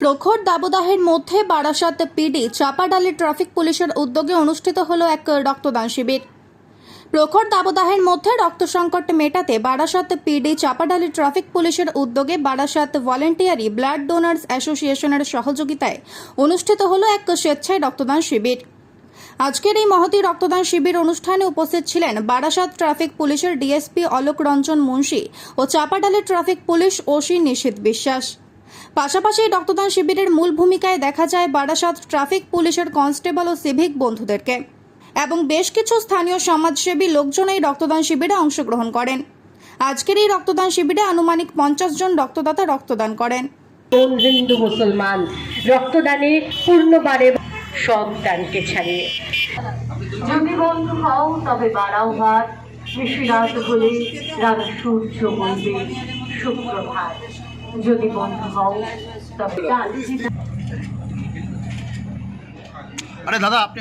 প্রখর দাবদাহের মধ্যে Barasat PD Chapadali traffic পুলিশের উদ্যোগে অনুষ্ঠিত হলো এক রক্তদান শিবির। প্রখর দাবদাহের মধ্যে রক্ত সংকট মেটাতে বারাসাত পিডি চাপাডালি ট্রাফিক পুলিশের উদ্যোগে বারাসাত ভলেন্টিয়ারি ব্লাড ডোনার্স অ্যাসোসিয়েশনের সহযোগিতায় অনুষ্ঠিত হলো এক স্বেচ্ছায় রক্তদান শিবির। আজকের এই মহতী রক্তদান শিবির অনুষ্ঠানে উপস্থিত ছিলেন বারাসাত ট্রাফিক পুলিশের ডিএসপি অলোক রঞ্জন মুন্সি ও Chapadali traffic police OC Nishit Biswas. পাশাপাশি রক্তদান শিবিরের মূল ভূমিকায় দেখা যায় বারাসাত ট্রাফিক পুলিশের কনস্টেবল ও সিভিক বন্ধুদেরকে। এবং বেশ কিছু স্থানীয় সমাজসেবী লোকজন এই রক্তদান শিবিরে অংশগ্রহণ করেন। আজকের এই রক্তদান শিবিরে আনুমানিক পঞ্চাশ জন রক্তদাতা রক্তদান করেন। হিন্দু, মুসলমান, রক্তদানে পূর্ণবারে ছাড়িয়ে। যদি বন্ধু হও, তবে বাড়াও হাত। রাত সূর্য যদি বন্ধু হও তবে আরে দাদা আপনি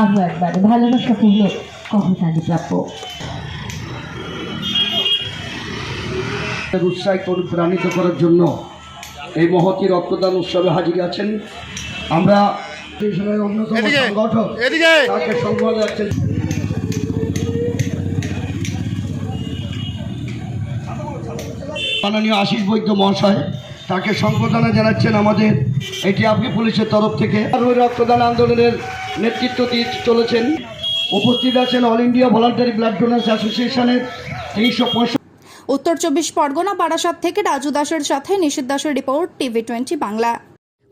আরও একবার ভালোবাসাপূর্ণ কহতালি প্রাপ্য। উৎসাহিত অনুপ্রাণিত করার জন্য এই মহতি রক্তদান উৎসবে হাজির আছেন। আমরা অন্যতম এদিকে। তাকে সম্মান যাচ্ছেন মাননীয় আশিস বৈদ্য মহাশয় তাকে সম্বোধনা জানাচ্ছেন আমাদের এটি আপনি পুলিশের তরফ থেকে। আর ওই রক্তদান আন্দোলনের নেতৃত্ব দিয়ে চলেছেন। উপস্থিত আছেন all India voluntary blood donors অ্যাসোসিয়েশনের তিনশো উত্তর চব্বিশ পরগনা বারাসাত থেকে রাজু দাসের সাথে নিষিদ্ধ দাসের report TV twenty Bangla.